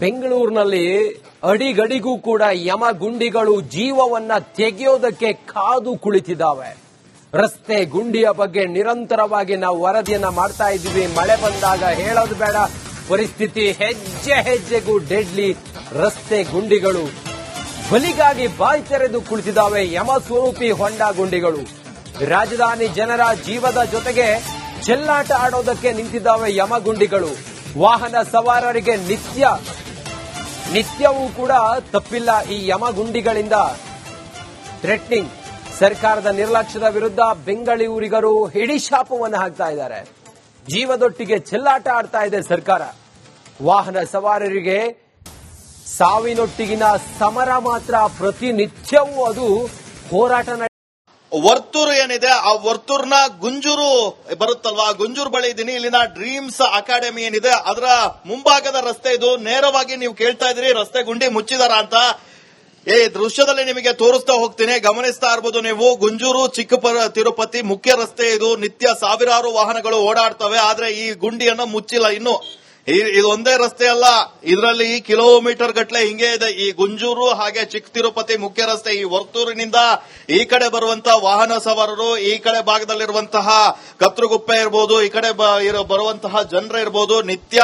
ಬೆಂಗಳೂರಿನಲ್ಲಿ ಅಡಿಗಡಿಗೂ ಕೂಡ ಯಮ ಗುಂಡಿಗಳು ಜೀವವನ್ನ ತೆಗೆಯೋದಕ್ಕೆ ಕಾದು ಕುಳಿತಿದ್ದಾವೆ. ರಸ್ತೆ ಗುಂಡಿಯ ಬಗ್ಗೆ ನಿರಂತರವಾಗಿ ನಾವು ವರದಿಯನ್ನ ಮಾಡ್ತಾ ಇದ್ದೀವಿ. ಮಳೆ ಬಂದಾಗ ಹೇಳೋದು ಬೇಡ. ಪರಿಸ್ಥಿತಿ ಹೆಜ್ಜೆ ಹೆಜ್ಜೆಗೂ ಡೆಡ್ಲಿ ರಸ್ತೆ ಗುಂಡಿಗಳು ಬಲಿಗಾಗಿ ಬಾಯಿ ತೆರೆದು ಕುಳಿತಿದ್ದಾವೆ ಯಮ ಸ್ವರೂಪಿ ಹೊಂಡ ಗುಂಡಿಗಳು. ರಾಜಧಾನಿ ಜನರ ಜೀವದ ಜೊತೆಗೆ ಚೆಲ್ಲಾಟ ಆಡೋದಕ್ಕೆ ನಿಂತಿದ್ದಾವೆ ಯಮ ಗುಂಡಿಗಳು ವಾಹನ ಸವಾರರಿಗೆ ನಿತ್ಯ ನಿತ್ಯವೂ ಕೂಡ ತಪ್ಪಿಲ್ಲ ಈ ಯಮಗುಂಡಿಗಳಿಂದ. ಥ್ರೆಟ್ನಿಂಗ್, ಸರ್ಕಾರದ ನಿರ್ಲಕ್ಷ್ಯದ ವಿರುದ್ಧ ಬೆಂಗಳೂರಿಗರು ಹಿಡಿಶಾಪವನ್ನು ಹಾಕ್ತಾ ಇದ್ದಾರೆ. ಜೀವದೊಟ್ಟಿಗೆ ಚೆಲ್ಲಾಟ ಆಡ್ತಾ ಇದೆ ಸರ್ಕಾರ. ವಾಹನ ಸವಾರರಿಗೆ ಸಾವಿನೊಟ್ಟಿಗಿನ ಸಮರ ಮಾತ್ರ ಪ್ರತಿನಿತ್ಯವೂ ಅದು ಹೋರಾಟ ವರ್ತೂರು ಏನಿದೆ, ಆ ವರ್ತೂರ್ನ ಗುಂಜೂರು ಬರುತ್ತಲ್ವಾ? ಗುಂಜೂರ್ ಬಳಿ ಇದ್ದೀನಿ ಇಲ್ಲಿನ ಡ್ರೀಮ್ಸ್ ಅಕಾಡೆಮಿ ಏನಿದೆ, ಅದರ ಮುಂಭಾಗದ ರಸ್ತೆ ಇದು. ನೇರವಾಗಿ ನೀವು ಕೇಳ್ತಾ ಇದ್ರಿ ರಸ್ತೆ ಗುಂಡಿ ಮುಚ್ಚಿದಾರ ಅಂತ. ಏ, ದೃಶ್ಯದಲ್ಲಿ ನಿಮಗೆ ತೋರಿಸ್ತಾ ಹೋಗ್ತೀನಿ. ಗಮನಿಸ್ತಾ ಇರ್ಬೋದು ನೀವು. ಗುಂಜೂರು, ಚಿಕ್ಕಪರ, ತಿರುಪತಿ ಮುಖ್ಯ ರಸ್ತೆ ಇದು. ನಿತ್ಯ ಸಾವಿರಾರು ವಾಹನಗಳು ಓಡಾಡ್ತವೆ. ಆದ್ರೆ ಈ ಗುಂಡಿಯನ್ನು ಮುಚ್ಚಿಲ್ಲ. ಇನ್ನು ಇದು ಒಂದೇ ರಸ್ತೆ ಅಲ್ಲ. ಇದರಲ್ಲಿ ಕಿಲೋಮೀಟರ್ ಗಟ್ಟಲೆ ಹಿಂಗೆ ಇದೆ. ಈ ಗುಂಜೂರು ಹಾಗೆ ಚಿಕ್ಕ ತಿರುಪತಿ ಮುಖ್ಯ ರಸ್ತೆ ಈ ವರ್ತೂರಿನಿಂದ ಈ ಕಡೆ ಬರುವಂತಹ ವಾಹನ ಸವಾರರು, ಈ ಕಡೆ ಭಾಗದಲ್ಲಿರುವಂತಹ ಕತ್ರಗುಪ್ಪೆ ಇರಬಹುದು ಈ ಕಡೆ ಬರುವಂತಹ ಜನರು ಇರಬಹುದು ನಿತ್ಯ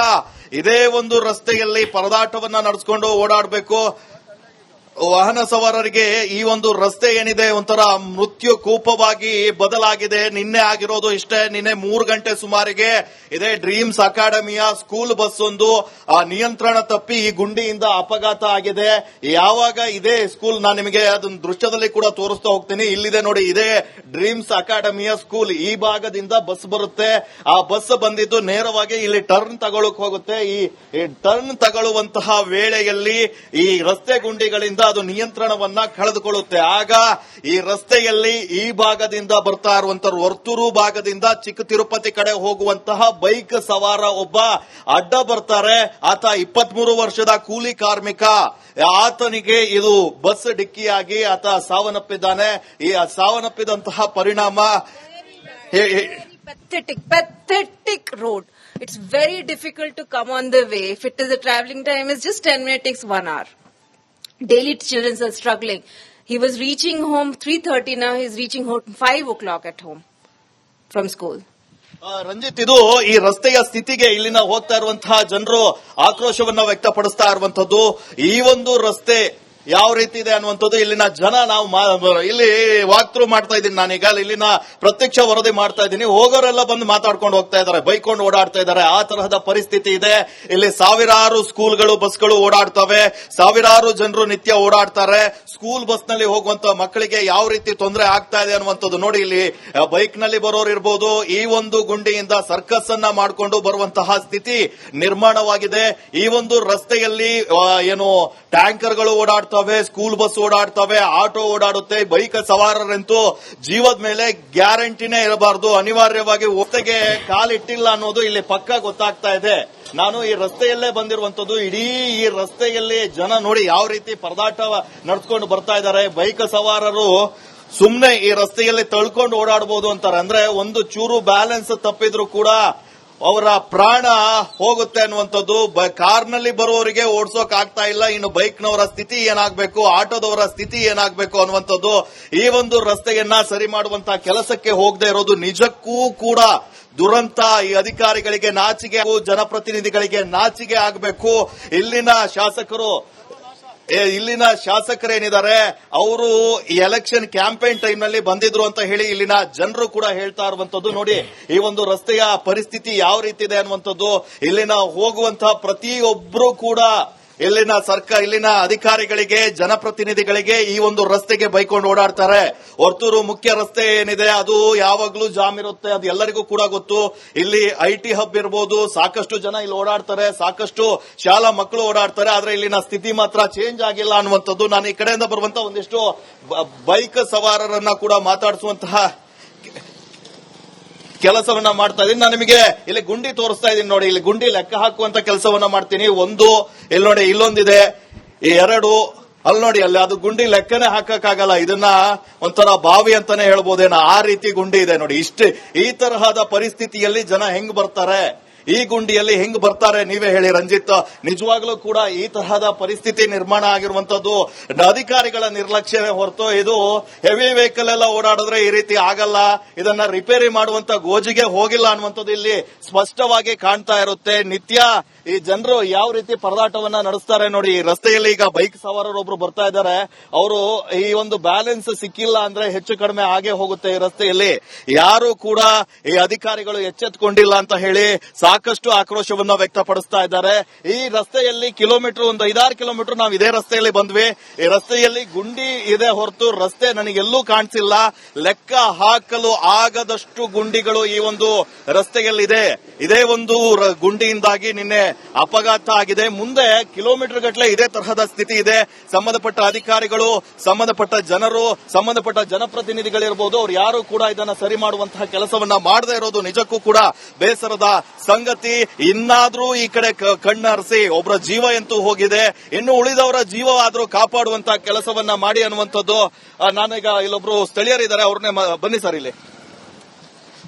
ಇದೇ ಒಂದು ರಸ್ತೆಯಲ್ಲಿ ಪರದಾಟವನ್ನ ನಡೆಸ್ಕೊಂಡು ಓಡಾಡಬೇಕು. ವಾಹನ ಸವಾರರಿಗೆ ಈ ಒಂದು ರಸ್ತೆ ಏನಿದೆ ಒಂಥರ ಮೃತ್ಯು ಕೂಪವಾಗಿ ಬದಲಾಗಿದೆ. ನಿನ್ನೆ ಆಗಿರೋದು ಇಷ್ಟೇ, ನಿನ್ನೆ ಮೂರು ಗಂಟೆ ಸುಮಾರಿಗೆ ಇದೇ ಡ್ರೀಮ್ಸ್ ಅಕಾಡೆಮಿಯ ಸ್ಕೂಲ್ ಬಸ್ ಒಂದು ಆ, ನಿಯಂತ್ರಣ ತಪ್ಪಿ ಈ ಗುಂಡಿಯಿಂದ ಅಪಘಾತ ಆಗಿದೆ. ಯಾವಾಗ ಇದೇ ಸ್ಕೂಲ್, ನಾನು ನಿಮಗೆ ಅದನ್ನ ದೃಶ್ಯದಲ್ಲಿ ಕೂಡ ತೋರಿಸ್ತಾ ಹೋಗ್ತೀನಿ. ಇಲ್ಲಿದೆ ನೋಡಿ, ಇದೇ ಡ್ರೀಮ್ಸ್ ಅಕಾಡೆಮಿಯ ಸ್ಕೂಲ್. ಈ ಭಾಗದಿಂದ ಬಸ್ ಬರುತ್ತೆ. ಆ ಬಸ್ ಬಂದಿದ್ದು ನೇರವಾಗಿ ಇಲ್ಲಿ ಟರ್ನ್ ತಗೊಳಕ್ ಹೋಗುತ್ತೆ. ಈ ಟರ್ನ್ ತಗೊಳ್ಳುವಂತಹ ವೇಳೆಯಲ್ಲಿ ಈ ರಸ್ತೆ ಗುಂಡಿಗಳಿಂದ ಅದು ನಿಯಂತ್ರಣವನ್ನ ಕಳೆದುಕೊಳ್ಳುತ್ತೆ ಆಗ ಈ ರಸ್ತೆಯಲ್ಲಿ ಈ ಭಾಗದಿಂದ ಬರ್ತಾ ಇರುವಂತ ವರ್ತೂರು ಭಾಗದಿಂದ ಚಿಕ್ಕ ತಿರುಪತಿ ಕಡೆ ಹೋಗುವಂತಹ ಬೈಕ್ ಸವಾರ ಒಬ್ಬ ಅಡ್ಡ ಬರ್ತಾರೆ ಆತ ಇಪ್ಪತ್ಮೂರು ವರ್ಷದ ಕೂಲಿ ಕಾರ್ಮಿಕ ಆತನಿಗೆ ಇದು ಬಸ್ ಡಿಕ್ಕಿಯಾಗಿ ಆತ ಸಾವನ್ನಪ್ಪಿದ್ದಾನೆ ಈ ಸಾವನ್ನಪ್ಪಿದಂತಹ ಪರಿಣಾಮ road. It's very difficult to come on the way. If it is a traveling time is just 10 minutes, takes one hour. Daily children are struggling. He was reaching home 3.30 now, he's reaching home 5 o'clock at home from school. Ranjit ಇದು ಈ ರಸ್ತೆಯ ಸ್ಥಿತಿಗೆ ಇಲ್ಲಿನ ಹೋಗ್ತಾ ಇರುವಂತಹ ಜನರು ಆಕ್ರೋಶವನ್ನ ವ್ಯಕ್ತಪಡಿಸ್ತಾ ಇರುವಂತದ್ದು ಈ ಒಂದು ರಸ್ತೆ ಯಾವ ರೀತಿ ಇದೆ ಅನ್ನುವಂಥದ್ದು ಇಲ್ಲಿನ ಜನ ನಾವು ಇಲ್ಲಿ ವಾಕ್ ಥ್ರೂ ಮಾಡ್ತಾ ಇದ್ದೀನಿ ನಾನೀಗ ಇಲ್ಲಿನ ಪ್ರತ್ಯಕ್ಷ ವರದಿ ಮಾಡ್ತಾ ಇದ್ದೀನಿ. ಹೋಗೋರೆಲ್ಲ ಬಂದು ಮಾತಾಡ್ಕೊಂಡು ಹೋಗ್ತಾ ಇದ್ದಾರೆ. ಬೈಕೊಂಡು ಓಡಾಡ್ತಾ ಇದ್ದಾರೆ. ಆ ತರಹದ ಪರಿಸ್ಥಿತಿ ಇದೆ. ಇಲ್ಲಿ ಸಾವಿರಾರು ಸ್ಕೂಲ್ಗಳು, ಬಸ್ಗಳು ಓಡಾಡ್ತವೆ. ಸಾವಿರಾರು ಜನರು ನಿತ್ಯ ಓಡಾಡ್ತಾರೆ. ಸ್ಕೂಲ್ ಬಸ್ನಲ್ಲಿ ಹೋಗುವಂತ ಮಕ್ಕಳಿಗೆ ಯಾವ ರೀತಿ ತೊಂದರೆ ಆಗ್ತಾ ಇದೆ ಅನ್ನುವಂಥದ್ದು ನೋಡಿ. ಇಲ್ಲಿ ಬೈಕ್ನಲ್ಲಿ ಬರೋರು ಇರ್ಬೋದು, ಈ ಒಂದು ಗುಂಡಿಯಿಂದ ಸರ್ಕಸ್ ಅನ್ನ ಮಾಡಿಕೊಂಡು ಬರುವಂತಹ ಸ್ಥಿತಿ ನಿರ್ಮಾಣವಾಗಿದೆ. ಈ ಒಂದು ರಸ್ತೆಯಲ್ಲಿ ಏನು ಟ್ಯಾಂಕರ್ಗಳು ಓಡಾಡ್ತವೆ ಸ್ಕೂಲ್ ಬಸ್ ಓಡಾಡ್ತವೆ ಆಟೋ ಓಡಾಡುತ್ತೆ ಬೈಕ್ ಸವಾರರಂತೂ ಜೀವದ ಮೇಲೆ ಗ್ಯಾರಂಟಿನೇ ಇರಬಾರದು. ಅನಿವಾರ್ಯವಾಗಿ ಒತ್ತೆಗೆ ಕಾಲಿಟ್ಟಿಲ್ಲ ಅನ್ನೋದು ಇಲ್ಲಿ ಪಕ್ಕ ಗೊತ್ತಾಗ್ತಾ ಇದೆ. ನಾನು ಈ ರಸ್ತೆಯಲ್ಲೇ ಬಂದಿರುವಂತದ್ದು ಇಡೀ ಈ ರಸ್ತೆಯಲ್ಲಿ ಜನ ನೋಡಿ ಯಾವ ರೀತಿ ಪರದಾಟ ನಡ್ಸ್ಕೊಂಡು ಬರ್ತಾ ಇದ್ದಾರೆ. ಬೈಕ್ ಸವಾರರು ಸುಮ್ನೆ ಈ ರಸ್ತೆಯಲ್ಲಿ ತಳ್ಕೊಂಡು ಓಡಾಡಬಹುದು ಅಂತಾರೆ. ಅಂದ್ರೆ ಒಂದು ಚೂರು ಬ್ಯಾಲೆನ್ಸ್ ತಪ್ಪಿದ್ರು ಕೂಡ ಅವರ ಪ್ರಾಣ ಹೋಗುತ್ತೆ ಅನ್ನುವಂಥದ್ದು ಕಾರ್ನಲ್ಲಿ ಬರುವವರಿಗೆ ಓಡಿಸೋಕ್ ಆಗ್ತಾ ಇಲ್ಲ. ಇನ್ನು ಬೈಕ್ನವರ ಸ್ಥಿತಿ ಏನಾಗಬೇಕು, ಆಟೋದವರ ಸ್ಥಿತಿ ಏನಾಗಬೇಕು ಅನ್ನುವಂಥದ್ದು, ಈ ಒಂದು ರಸ್ತೆಯನ್ನ ಸರಿ ಮಾಡುವಂತಹ ಕೆಲಸಕ್ಕೆ ಹೋಗದೆ ಇರೋದು ನಿಜಕ್ಕೂ ಕೂಡ ದುರಂತ. ಈ ಅಧಿಕಾರಿಗಳಿಗೆ ನಾಚಿಗೆ ಜನಪ್ರತಿನಿಧಿಗಳಿಗೆ ನಾಚಿಗೆ ಆಗಬೇಕು. ಇಲ್ಲಿನ ಶಾಸಕರು ಇಲ್ಲಿನ ಶಾಸಕರೇನಿದ್ದಾರೆ? ಅವರು ಎಲೆಕ್ಷನ್ ಕ್ಯಾಂಪೇನ್ ಟೈಮ್ನಲ್ಲಿ ಬಂದಿದ್ರು ಅಂತ ಹೇಳಿ ಇಲ್ಲಿನ ಜನರು ಕೂಡ ಹೇಳ್ತಾ ಇರುವಂತದ್ದು ನೋಡಿ, ಈ ಒಂದು ರಸ್ತೆಯ ಪರಿಸ್ಥಿತಿ ಯಾವ ರೀತಿ ಇದೆ ಅನ್ನುವಂಥದ್ದು. ಇಲ್ಲಿನ ಹೋಗುವಂತಹ ಪ್ರತಿಯೊಬ್ಬರು ಕೂಡ ಇಲ್ಲಿನ ಸರ್ಕಾರ, ಇಲ್ಲಿನ ಅಧಿಕಾರಿಗಳಿಗೆ, ಜನಪ್ರತಿನಿಧಿಗಳಿಗೆ ಈ ಒಂದು ರಸ್ತೆಗೆ ಬೈಕೊಂಡು ಓಡಾಡ್ತಾರೆ. ಹೊರ್ತೂರು ಮುಖ್ಯ ರಸ್ತೆ ಏನಿದೆ, ಅದು ಯಾವಾಗ್ಲೂ ಜಾಮ್ ಇರುತ್ತೆ, ಅದು ಎಲ್ಲರಿಗೂ ಕೂಡ ಗೊತ್ತು. ಇಲ್ಲಿ ಐ ಹಬ್ ಇರ್ಬೋದು, ಸಾಕಷ್ಟು ಜನ ಇಲ್ಲಿ ಓಡಾಡ್ತಾರೆ, ಸಾಕಷ್ಟು ಶಾಲಾ ಮಕ್ಕಳು ಓಡಾಡ್ತಾರೆ, ಆದ್ರೆ ಇಲ್ಲಿನ ಸ್ಥಿತಿ ಮಾತ್ರ ಚೇಂಜ್ ಆಗಿಲ್ಲ ಅನ್ನುವಂಥದ್ದು ನಾನು ಈ ಕಡೆಯಿಂದ ಬರುವಂತ ಒಂದಿಷ್ಟು ಬೈಕ್ ಸವಾರರನ್ನ ಕೂಡ ಮಾತಾಡಿಸುವಂತಹ ಕೆಲಸವನ್ನ ಮಾಡ್ತಾ ಇದ್ದೀನಿ. ನಾನು ನಿಮಗೆ ಇಲ್ಲಿ ಗುಂಡಿ ತೋರಿಸ್ತಾ ಇದ್ದೀನಿ ನೋಡಿ. ಇಲ್ಲಿ ಗುಂಡಿ ಲೆಕ್ಕ ಹಾಕುವಂತ ಕೆಲಸವನ್ನ ಮಾಡ್ತೀನಿ. ಒಂದು, ಇಲ್ಲಿ ನೋಡಿ, ಇಲ್ಲೊಂದಿದೆ. ಎರಡು, ಅಲ್ಲಿ ನೋಡಿ, ಅಲ್ಲಿ ಅದು ಗುಂಡಿ ಲೆಕ್ಕನೇ ಹಾಕಕ್ಕಾಗಲ್ಲ. ಇದನ್ನ ಒಂಥರ ಬಾವಿ ಅಂತಾನೆ ಹೇಳ್ಬೋದೇನೋ. ಆ ರೀತಿ ಗುಂಡಿ ಇದೆ ನೋಡಿ. ಇಷ್ಟು, ಈ ತರಹದ ಪರಿಸ್ಥಿತಿಯಲ್ಲಿ ಜನ ಹೆಂಗ್ ಬರ್ತಾರೆ? ಈ ಗುಂಡಿಯಲ್ಲಿ ಹೆಂಗ್ ಬರ್ತಾರೆ ನೀವೇ ಹೇಳಿ ರಂಜಿತ್. ನಿಜವಾಗ್ಲೂ ಕೂಡ ಈ ತರಹದ ಪರಿಸ್ಥಿತಿ ನಿರ್ಮಾಣ ಆಗಿರುವಂತದ್ದು ಅಧಿಕಾರಿಗಳ ನಿರ್ಲಕ್ಷ್ಯವೇ ಹೊರತು ಇದು ಹೆವಿ ವೆಹಿಕಲ್ ಎಲ್ಲ ಓಡಾಡಿದ್ರೆ ಈ ರೀತಿ ಆಗಲ್ಲ. ಇದನ್ನ ರಿಪೇರಿ ಮಾಡುವಂತ ಗೋಜಿಗೆ ಹೋಗಿಲ್ಲ ಅನ್ನುವಂಥದ್ದು ಇಲ್ಲಿ ಸ್ಪಷ್ಟವಾಗಿ ಕಾಣ್ತಾ ಇರುತ್ತೆ. ನಿತ್ಯ ಈ ಜನರು ಯಾವ ರೀತಿ ಪರದಾಟವನ್ನ ನಡೆಸ್ತಾರೆ ನೋಡಿ ರಸ್ತೆಯಲ್ಲಿ ಈಗ ಬೈಕ್ ಸವಾರರು ಒಬ್ರು ಬರ್ತಾ ಇದ್ದಾರೆ. ಅವರು ಈ ಒಂದು ಬ್ಯಾಲೆನ್ಸ್ ಸಿಕ್ಕಿಲ್ಲ ಅಂದ್ರೆ ಹೆಚ್ಚು ಕಡಿಮೆ ಆಗೇ ಹೋಗುತ್ತೆ ಈ ರಸ್ತೆಯಲ್ಲಿ. ಯಾರು ಕೂಡ ಈ ಅಧಿಕಾರಿಗಳು ಎಚ್ಚೆತ್ಕೊಂಡಿಲ್ಲ ಅಂತ ಹೇಳಿ ಸಾಕಷ್ಟು ಆಕ್ರೋಶವನ್ನ ವ್ಯಕ್ತಪಡಿಸ್ತಾ ಇದ್ದಾರೆ. ಈ ರಸ್ತೆಯಲ್ಲಿ ಕಿಲೋಮೀಟರ್ ಒಂದು ಐದಾರು ಕಿಲೋಮೀಟರ್ ನಾವು ಇದೇ ರಸ್ತೆಯಲ್ಲಿ ಬಂದ್ವಿ. ಈ ರಸ್ತೆಯಲ್ಲಿ ಗುಂಡಿ ಇದೆ ಹೊರತು ರಸ್ತೆ ನನಗೆಲ್ಲೂ ಕಾಣಿಸಿಲ್ಲ. ಲೆಕ್ಕ ಹಾಕಲು ಆಗದಷ್ಟು ಗುಂಡಿಗಳು ಈ ಒಂದು ರಸ್ತೆಯಲ್ಲಿದೆ. ಇದೇ ಒಂದು ಗುಂಡಿಯಿಂದಾಗಿ ನಿನ್ನೆ ಅಪಘಾತ ಆಗಿದೆ. ಮುಂದೆ ಕಿಲೋಮೀಟರ್ ಗಟ್ಟಲೆ ಇದೇ ತರಹದ ಸ್ಥಿತಿ ಇದೆ. ಸಂಬಂಧಪಟ್ಟ ಅಧಿಕಾರಿಗಳು, ಸಂಬಂಧಪಟ್ಟ ಜನರು, ಸಂಬಂಧಪಟ್ಟ ಜನಪ್ರತಿನಿಧಿಗಳಿರ್ಬೋದು, ಅವ್ರು ಯಾರು ಕೂಡ ಇದನ್ನ ಸರಿ ಮಾಡುವಂತಹ ಕೆಲಸವನ್ನ ಮಾಡದೇ ಇರೋದು ನಿಜಕ್ಕೂ ಕೂಡ ಬೇಸರದ ಸಂಗತಿ. ಇನ್ನಾದ್ರೂ ಈ ಕಡೆ ಕಣ್ಣರಿಸಿ ಒಬ್ಬರ ಜೀವ ಎಂತೂ ಹೋಗಿದೆ. ಇನ್ನು ಉಳಿದವರ ಜೀವ ಆದ್ರೂ ಕಾಪಾಡುವಂತಹ ಕೆಲಸವನ್ನ ಮಾಡಿ ಅನ್ನುವಂಥದ್ದು ನಾನೀಗ ಇಲ್ಲೊಬ್ರು ಸ್ಥಳೀಯರಿದ್ದಾರೆ, ಅವ್ರನ್ನೇ ಬನ್ನಿ ಸರ್ ಇಲ್ಲಿ.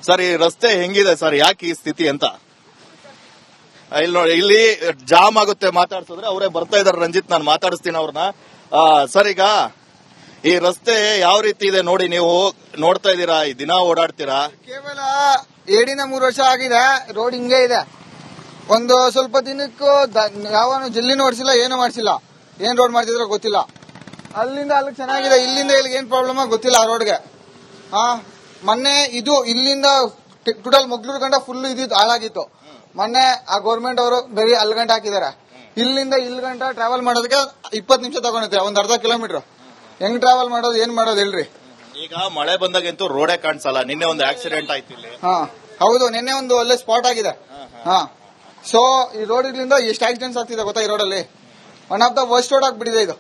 ಸರ್ ಈ ರಸ್ತೆ ಹೆಂಗಿದೆ? ಸರ್, ಯಾಕೆ ಈ ಸ್ಥಿತಿ ಅಂತ? ಇಲ್ಲಿ ನೋಡಿ, ಇಲ್ಲಿ ಜಾಮ್ ಆಗುತ್ತೆ ಮಾತಾಡ್ಸಿದ್ರೆ ಅವರೇ ಬರ್ತಾ ಇದಾರೆ ರಂಜಿತ್, ನಾನು ಮಾತಾಡಿಸ್ತೀನಿ ಅವ್ರನ್ನ. ಸರ್, ಈಗ ಈ ರಸ್ತೆ ಯಾವ ರೀತಿ ಇದೆ ನೋಡಿ, ನೀವು ನೋಡ್ತಾ ಇದ್ದೀರಾ, ಈ ದಿನ ಓಡಾಡ್ತೀರಾ? ಕೇವಲ ಏಡಿನ ಮೂರು ವರ್ಷ ಆಗಿದೆ, ರೋಡ್ ಹಿಂಗೆ ಇದೆ. ಒಂದು ಸ್ವಲ್ಪ ದಿನಕ್ಕೂ ಯಾವನು ಜಲ್ಲಿನೂ ಓಡಿಸಿಲ್ಲ, ಏನು ಮಾಡಿಸಿಲ್ಲ. ಏನ್ ರೋಡ್ ಮಾಡ್ತಿದ್ರೋ ಗೊತ್ತಿಲ್ಲ. ಅಲ್ಲಿಂದ ಅಲ್ಲಿಗೆ ಚೆನ್ನಾಗಿದೆ, ಇಲ್ಲಿಂದ ಇಲ್ಲಿಗೆ ಏನ್ ಪ್ರಾಬ್ಲಮ್ ಗೊತ್ತಿಲ್ಲ ಆ ರೋಡ್ಗೆ. ಹಾ ಮೊನ್ನೆ ಇದು ಇಲ್ಲಿಂದ ಟೋಟಲ್ ಮೊಗ್ಲೂರು ಗಂಟ ಫುಲ್ ಇದು ಹಾಳಾಗಿತ್ತು. ಮೊನ್ನೆ ಆ ಗೌರ್ಮೆಂಟ್ ಅವರು ಬರೀ ಅಲ್ಲಿ ಗಂಟ ಹಾಕಿದ್ದಾರೆ ಇಲ್ಲಿಂದ ಇಲ್ಲಿ ಗಂಟ ಟ್ರಾವೆಲ್ ಮಾಡೋದಕ್ಕೆ ಇಪ್ಪತ್ತು ನಿಮಿಷ ತಗೊಂಡಿದ್ರೆ ಒಂದ್ ಅರ್ಧ ಕಿಲೋಮೀಟರ್ ಹೆಂಗ್ ಟ್ರಾವೆಲ್ ಮಾಡೋದು ಏನ್ ಮಾಡೋದು ಹೇಳ್ರಿ. ಈಗ ಮಳೆ ಬಂದಾಗಂತೂ ರೋಡೇ ಕಾಣಿಸಲ್ಲ ನಿನ್ನೆ ಒಂದು ಆಕ್ಸಿಡೆಂಟ್ ಆಯ್ತು ಇಲ್ಲಿ. ಹಾ ಹೌದು ನಿನ್ನೆ ಒಂದು ಒಳ್ಳೆ ಸ್ಪಾಟ್ ಆಗಿದೆ. ಹಾ ಸೊ ಈ ರೋಡ್ಗಳಿಂದ ಎಷ್ಟು ಆಕ್ಸಿಡೆಂಟ್ಸ್ ಆಗ್ತಿದೆ ಗೊತ್ತಾ ಈ ರೋಡಲ್ಲಿ one of the worst road ಆಗ್ಬಿಟ್ಟಿದೆ ಇದು.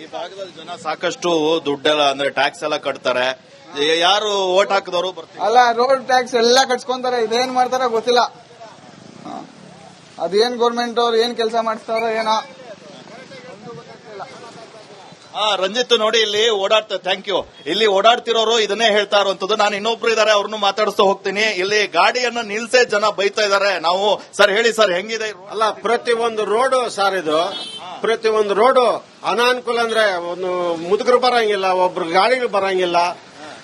ಈ ಭಾಗದಲ್ಲಿ ಜನ ಸಾಕಷ್ಟು ದುಡ್ಡೆಲ್ಲ ಅಂದ್ರೆ ಟ್ಯಾಕ್ಸ್ ಎಲ್ಲ ಕಟ್ತಾರೆ. ಯಾರು ಓಟ್ ಹಾಕಿದವರು ಬರ್ತಾರೆ ಅಲ್ಲ ರೋಡ್ ಟ್ಯಾಕ್ಸ್ ಎಲ್ಲ ಕಟ್ಸ್ಕೊಂತಾರೆ ಇದೇನ್ ಮಾಡ್ತಾರ ಗೊತ್ತಿಲ್ಲ. ಅದೇನ್ ಗೌರ್ಮೆಂಟ್ ಅವ್ರು ಏನ್ ಕೆಲಸ ಮಾಡಿಸ್ತಾರೋ ಏನೋ. ಹಾ ರಂಜಿತ್ ನೋಡಿ ಇಲ್ಲಿ ಓಡಾಡ್ತಾ ಥ್ಯಾಂಕ್ ಯು ಇಲ್ಲಿ ಓಡಾಡ್ತಿರೋರು ಇದನ್ನೇ ಹೇಳ್ತಾ ಇರುವಂತದ್ದು ನಾನು ಇನ್ನೊಬ್ರು ಇದಾರೆ ಅವ್ರನ್ನು ಮಾತಾಡಿಸ್ತಾ ಹೋಗ್ತೀನಿ. ಇಲ್ಲಿ ಗಾಡಿಯನ್ನ ನಿಲ್ಸೆ ಜನ ಬೈತಾ ಇದಾರೆ. ನಾವು ಸರ್ ಹೇಳಿ ಸರ್ ಹೆಂಗಿದೆ ಅಲ್ಲ ಪ್ರತಿ ಒಂದು ರೋಡು ಸರ್ ಇದು. ಪ್ರತಿ ಒಂದು ರೋಡು ಅನಾನುಕೂಲ ಅಂದ್ರೆ ಒಂದು ಮುದುಕರು ಬರಂಗಿಲ್ಲ ಒಬ್ರು ಗಾಡಿಗಳು ಬರಂಗಿಲ್ಲ.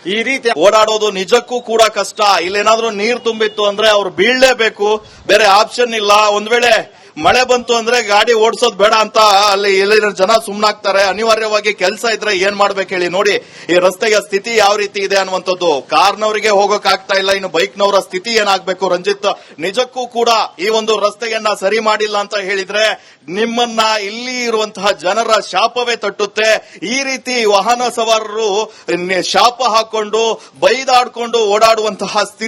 ಈ ರೀತಿ ಓಡಾಡೋದು ನಿಜಕ್ಕೂ ಕೂಡ ಕಷ್ಟ. ಇಲ್ಲೇನಾದ್ರೂ ನೀರ್ ತುಂಬಿತ್ತು ಅಂದ್ರೆ ಅವ್ರು ಬೀಳ್ಲೇಬೇಕು. ಬೇರೆ ಆಪ್ಷನ್ ಇಲ್ಲ. ಒಂದ್ ವೇಳೆ ಮಳೆ ಬಂತು ಅಂದ್ರೆ ಗಾಡಿ ಓಡಿಸೋದು ಬೇಡ ಅಂತ ಅಲ್ಲಿ ಎಲ್ಲಿನ ಜನ ಸುಮ್ನಾಗ್ತಾರೆ. ಅನಿವಾರ್ಯವಾಗಿ ಕೆಲಸ ಇದ್ರೆ ಏನ್ ಮಾಡ್ಬೇಕು ಹೇಳಿ ನೋಡಿ. ಈ ರಸ್ತೆಯ ಸ್ಥಿತಿ ಯಾವ ರೀತಿ ಇದೆ ಅನ್ನುವಂಥದ್ದು. ಕಾರ್ನವರಿಗೆ ಹೋಗೋಕ್ ಆಗ್ತಾ ಇಲ್ಲ. ಇನ್ನು ಬೈಕ್ನವರ ಸ್ಥಿತಿ ಏನಾಗ್ಬೇಕು ರಂಜಿತ್? ನಿಜಕ್ಕೂ ಕೂಡ ಈ ಒಂದು ರಸ್ತೆಯನ್ನ ಸರಿ ಮಾಡಿಲ್ಲ ಅಂತ ಹೇಳಿದ್ರೆ ನಿಮ್ಮನ್ನ ಇಲ್ಲಿ ಇರುವಂತಹ ಜನರ ಶಾಪವೇ ತಟ್ಟುತ್ತೆ. ಈ ರೀತಿ ವಾಹನ ಸವಾರರು ಶಾಪ ಹಾಕೊಂಡು ಬೈದಾಡ್ಕೊಂಡು ಓಡಾಡುವಂತಹ ಸ್ಥಿತಿ